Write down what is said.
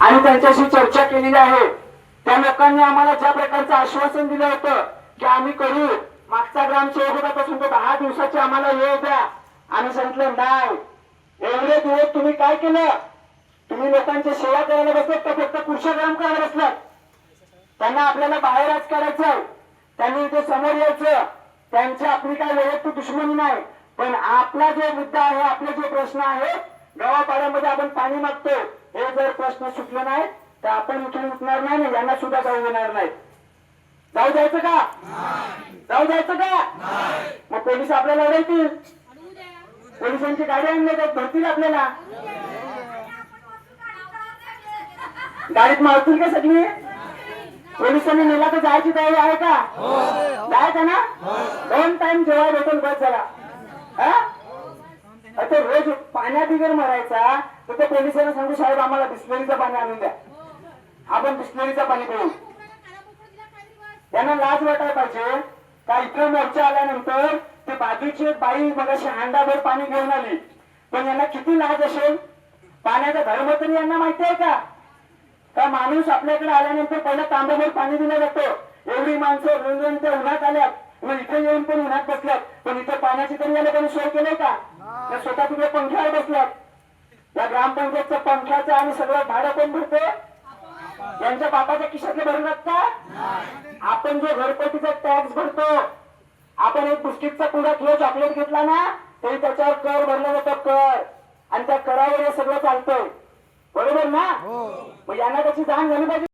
आणि त्यांच्याशी चर्चा केलेली आहे. त्या लोकांनी आम्हाला ज्या प्रकारचं आश्वासन दिलं होतं की आम्ही करू मागचा ग्रामसेवक होता पासून तो दहा दिवसाची आम्हाला वेळ द्या. आम्ही सांगितलं नाही. एवढे दिवस तुम्ही काय केलं? तुम्ही लोकांची सेवा करायला बसलात का? फक्त खुर्च्या ग्राम करायला बसलात? त्यांना आपल्याला बाहेरच करायचं त्यांनी इथे समोर यायचं. त्यांची आपली काय वैयक्तिक दुश्मनी नाही. पण आपला जो मुद्दा आहे आपले जे प्रश्न आहे गावापाड्यामध्ये आपण पाणी मागतो. हे जर प्रश्न सुटले नाही तर आपण इथून उठणार नाही आणि यांना सुद्धा जाऊ देणार नाही जाऊ द्यायचं का? जाऊ द्यायचं का? मग पोलीस आपल्याला अडवतील पोलिसांची गाडी आणल्या जात भरतील आपल्याला. गाडीत मारतील का सगळी? पोलिसांनी नेला तर जायची तयारी आहे का? जायचं ना? दोन टाइम जेव्हा भेटेल बस झाला. पाण्या मरायचा तर त्या पोलिसांना सांगू साहेब आम्हाला बिस्लरीचं पाणी आणून द्या. आपण बिस्लरीचं पाणी पिऊ. त्यांना लाज वाटायला पाहिजे. का इथं मोर्चा आल्यानंतर ते बाजूची एक बाई मगाशी हांडाभर पाणी घेऊन आली. पण यांना किती लाज असेल? पाण्याचा धर्म तरी यांना माहिती आहे का? का माणूस आपल्याकडे आल्यानंतर पहिला तांब्याभर पाणी दिलं जातं. एवढी माणसं रुंजून त्या उन्हात आल्यात. मग इथे येऊन पण उन्हात बसल्यात. पण इथं पाण्याची तरी याला कोणी सोय केली का? त्या स्वतः तिथे पंख्यावर बसल्यात या ग्रामपंचायतचं पंख्याचं आणि सगळं भाडं कोण भरते? यांच्या बापाच्या खिशातले भरणार का? आपण जो घरपट्टीचा टॅक्स भरतो आपण एक बिस्किटचा पुडा किलो चॉकलेट घेतला ना तरी त्याच्यावर कर भरला जातो कर. आणि त्या करावर हे सगळं चालतंय. बरोबर ना? मग यांना त्याची जाण झाली पाहिजे.